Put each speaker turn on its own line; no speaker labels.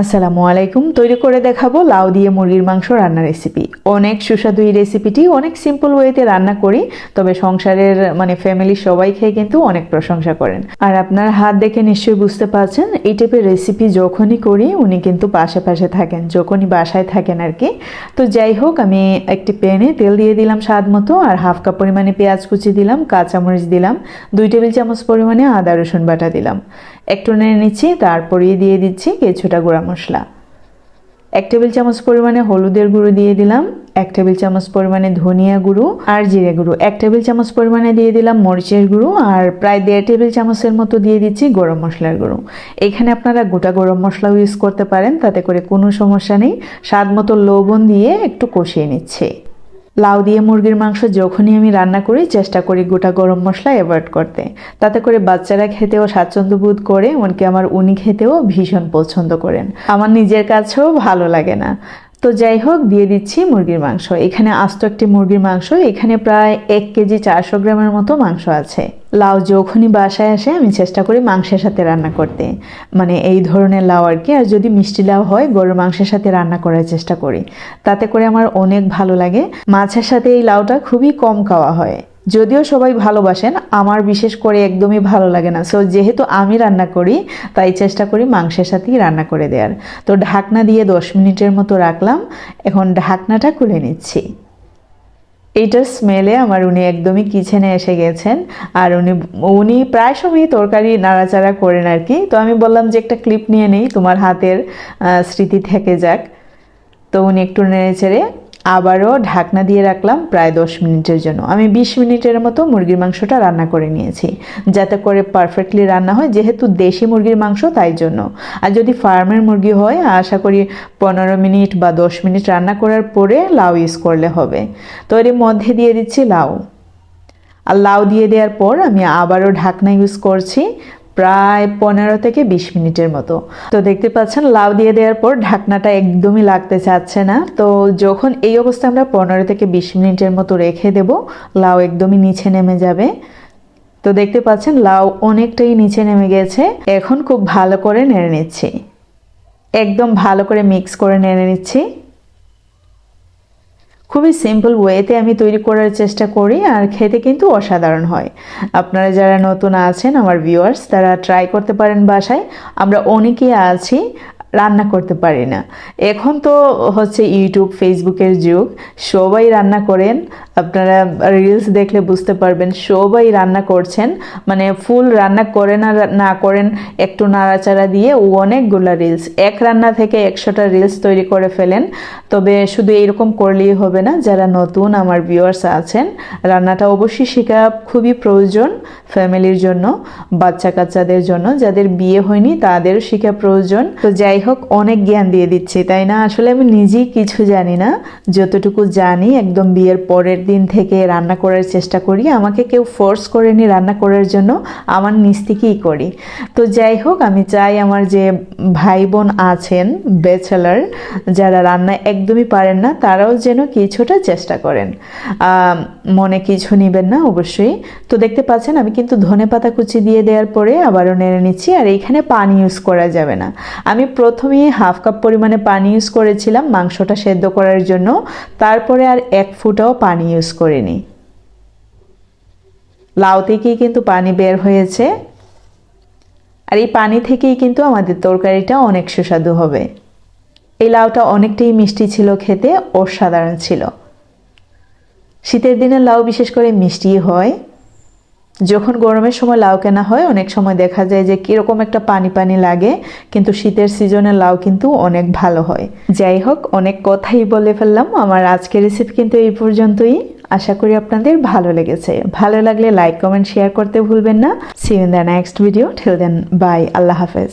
আসসালামু আলাইকুম। তৈরি করে দেখাবো লাউ দিয়ে মুরগির মাংস রান্নার রেসিপি অনেক সুস্বাদু এই রেসিপিটি অনেক সিম্পল ওয়েতে রান্না করি, তবে সংসারের মানে ফ্যামিলির সবাই খেয়ে কিন্তু অনেক প্রশংসা করেন। আর আপনার হাত দেখে নিশ্চয়ই বুঝতে পারছেন, এই টাইপের রেসিপি যখনই করি, উনি কিন্তু পাশে পাশে থাকেন, যখনই বাসায় থাকেন আর কি। তো যাই হোক, আমি একটি প্যানে তেল দিয়ে দিলাম স্বাদ মতো, আর হাফ কাপ পরিমাণে পেঁয়াজ কুচি দিলাম, কাঁচামরিচ দিলাম, দুই টেবিল চামচ পরিমাণে আদা রসুন বাটা দিলাম। একটু নেড়ে নিচ্ছি, তারপরেই দিয়ে দিচ্ছি কিছুটা গুঁড়া মশলা। এক টেবিল চামচ পরিমাণে হলুদের গুঁড়ো দিয়ে দিলাম, এক টেবিল চামচ পরিমাণে ধনিয়া গুঁড়ো আর জিরে গুঁড়ো, এক টেবিল চামচ পরিমাণে দিয়ে দিলাম মরিচের গুঁড়ো আর প্রায় দেড় টেবিল চামচের মতো দিয়ে দিচ্ছি গরম মশলার গুঁড়ো। এখানে আপনারা গোটা গরম মশলাও ইউজ করতে পারেন, তাতে করে কোনো সমস্যা নেই। স্বাদ মতো লবণ দিয়ে একটু কষিয়ে নিচ্ছে। লাউ দিয়ে মুরগির মাংস যখনই আমি রান্না করি, চেষ্টা করি গোটা গরম মশলা অ্যাভয়েড করতে। তাতে করে বাচ্চারা খেতেও স্বাচ্ছন্দ্য বোধ করে, এমনকি আমার উনি খেতেও ভীষণ পছন্দ করেন। আমার নিজের কাছেও ভালো লাগে না। তো যাই হোক, দিয়ে দিচ্ছি মুরগির মাংস। এখানে আস্ত একটি মুরগির মাংস। এখানে প্রায় এক কেজি চারশো গ্রামের মতো মাংস আছে। লাউ যখনই বাসায় আসে, আমি চেষ্টা করি মাংসের সাথে রান্না করতে। মানে এই ধরনের লাউ আর কি। আর যদি মিষ্টি লাউ হয়, গরুর মাংসের সাথে রান্না করার চেষ্টা করি। তাতে করে আমার অনেক ভালো লাগে। মাছের সাথে এই লাউটা খুবই কম খাওয়া হয়। যদিও সবাই ভালোবাসেন, আমার বিশেষ করে একদমই ভালো লাগে না। সো যেহেতু আমি রান্না করি, তাই চেষ্টা করি মাংসের সাথেই রান্না করে দেওয়ার তো ঢাকনা দিয়ে দশ মিনিটের মতো রাখলাম। এখন ঢাকনাটা খুলে নিচ্ছি। এইটার স্মেলে আমার উনি একদমই কিচেনে এসে গেছেন। আর উনি উনি প্রায় সময়ই তরকারি নাড়াচাড়া করেন আর কি। তো আমি বললাম যে একটা ক্লিপ নিয়ে নেই, তোমার হাতের স্মৃতি থেকে যাক। তো উনি একটু নেড়ে চেড়ে আবারও ঢাকনা দিয়ে রাখলাম প্রায় দশ মিনিটের জন্য। আমি বিশ মিনিটের মতো মুরগির মাংসটা রান্না করে নিয়েছি, যাতে করে পারফেক্টলি রান্না হয়, যেহেতু দেশি মুরগির মাংস, তাই জন্য। আর যদি ফার্মের মুরগি হয়, আশা করি পনেরো মিনিট বা দশ মিনিট রান্না করার পরে লাউ ইউজ করলে হবে। তো এর মধ্যে দিয়ে দিচ্ছি লাউ। আর লাউ দিয়ে দেওয়ার পর আমি আবারও ঢাকনা ইউজ করছি প্রায় পনেরো থেকে বিশ মিনিটের মতো। তো দেখতে পাচ্ছেন, লাউ দিয়ে দেওয়ার পর ঢাকনাটা একদমই লাগতে চাচ্ছে না। তো যখন এই অবস্থা আমরা পনেরো থেকে বিশ মিনিটের মতো রেখে দেব, লাউ একদমই নিচে নেমে যাবে। তো দেখতে পাচ্ছেন, লাউ অনেকটাই নিচে নেমে গেছে। এখন খুব ভালো করে নেড়ে নিচ্ছি। একদম ভালো করে মিক্স করে নেড়ে নিচ্ছি। খুবই সিম্পল ওয়েতে আমি তৈরি করার চেষ্টা করি আর খেতে কিন্তু অসাধারণ হয়। আপনারা যারা নতুন আছেন, আমার ভিউয়ার্স তারা ট্রাই করতে পারেন বাসায়। আমরা অনেকেই আছি রান্না করতে পারি না। এখন তো হচ্ছে ইউটিউব ফেসবুকের যুগ। সবাই রান্না করেন। আপনারা রিলস দেখলে বুঝতে পারবেন, সবাই রান্না করছেন। মানে ফুল রান্না করেন আর না করেন, একটু নাড়াচাড়া দিয়ে ও অনেকগুলো রিলস এক রান্না থেকে একশোটা রিলস তৈরি করে ফেলেন। তবে শুধু এইরকম করলেই হবে না, যারা নতুন আমার ভিউয়ার্স আছেন, রান্নাটা অবশ্যই শেখা খুবই প্রয়োজন ফ্যামিলির জন্য বাচ্চা কাচ্চাদের জন্য। যাদের বিয়ে হয়নি তাদের শেখা প্রয়োজন। তো যাই হোক অনেক জ্ঞান দিয়ে দিচ্ছি, তাই না? আসলে আমি নিজেই কিছু জানি না। যতটুকু জানি, একদম বিয়ের পরের দিন থেকে রান্না করার চেষ্টা করি। আমাকে কেউ ফোর্স করেনি রান্না করার জন্য, আমার নিজ থেকেই করি। তো যাই হোক আমি চাই আমার যে ভাই বোন আছেন, ব্যাচেলার, যারা রান্না একদমই পারেন না, তারাও যেন কিছুটা চেষ্টা করেন। মনে কিছু নেবেন না, অবশ্যই। তো দেখতে পাচ্ছেন, আমি কিন্তু ধনে পাতা কুচি দিয়ে দেওয়ার পরে আবারও নেড়ে নিচ্ছি, আর এইখানে পানি ইউজ করা যাবে না। আমি প্রথমেই হাফ কাপ পরিমাণে পানি ইউজ করেছিলাম মাংসটা সেদ্ধ করার জন্য। তারপরে আর এক ফুটাও পানি ইউজ করিনি। লাউ থেকেই কিন্তু পানি বের হয়েছে। আর এই পানি থেকেই কিন্তু আমাদের তরকারিটা অনেক সুস্বাদু হবে। এই লাউটা অনেকটাই মিষ্টি ছিল খেতে, অসাধারণ ছিল। শীতের দিনে লাউ বিশেষ করে মিষ্টি হয়। যখন গরমের সময় লাউ কেনা হয়, অনেক সময় দেখা যায় যে কীরকম একটা পানি পানি লাগে, কিন্তু শীতের সিজনে লাউ কিন্তু অনেক ভালো হয়। যাই হোক, অনেক কথাই বলে ফেললাম। আমার আজকের রেসিপি কিন্তু এই পর্যন্তই। আশা করি আপনাদের ভালো লেগেছে। ভালো লাগলে লাইক কমেন্ট শেয়ার করতে ভুলবেন না। See in the next video till then bye আল্লাহ হাফেজ।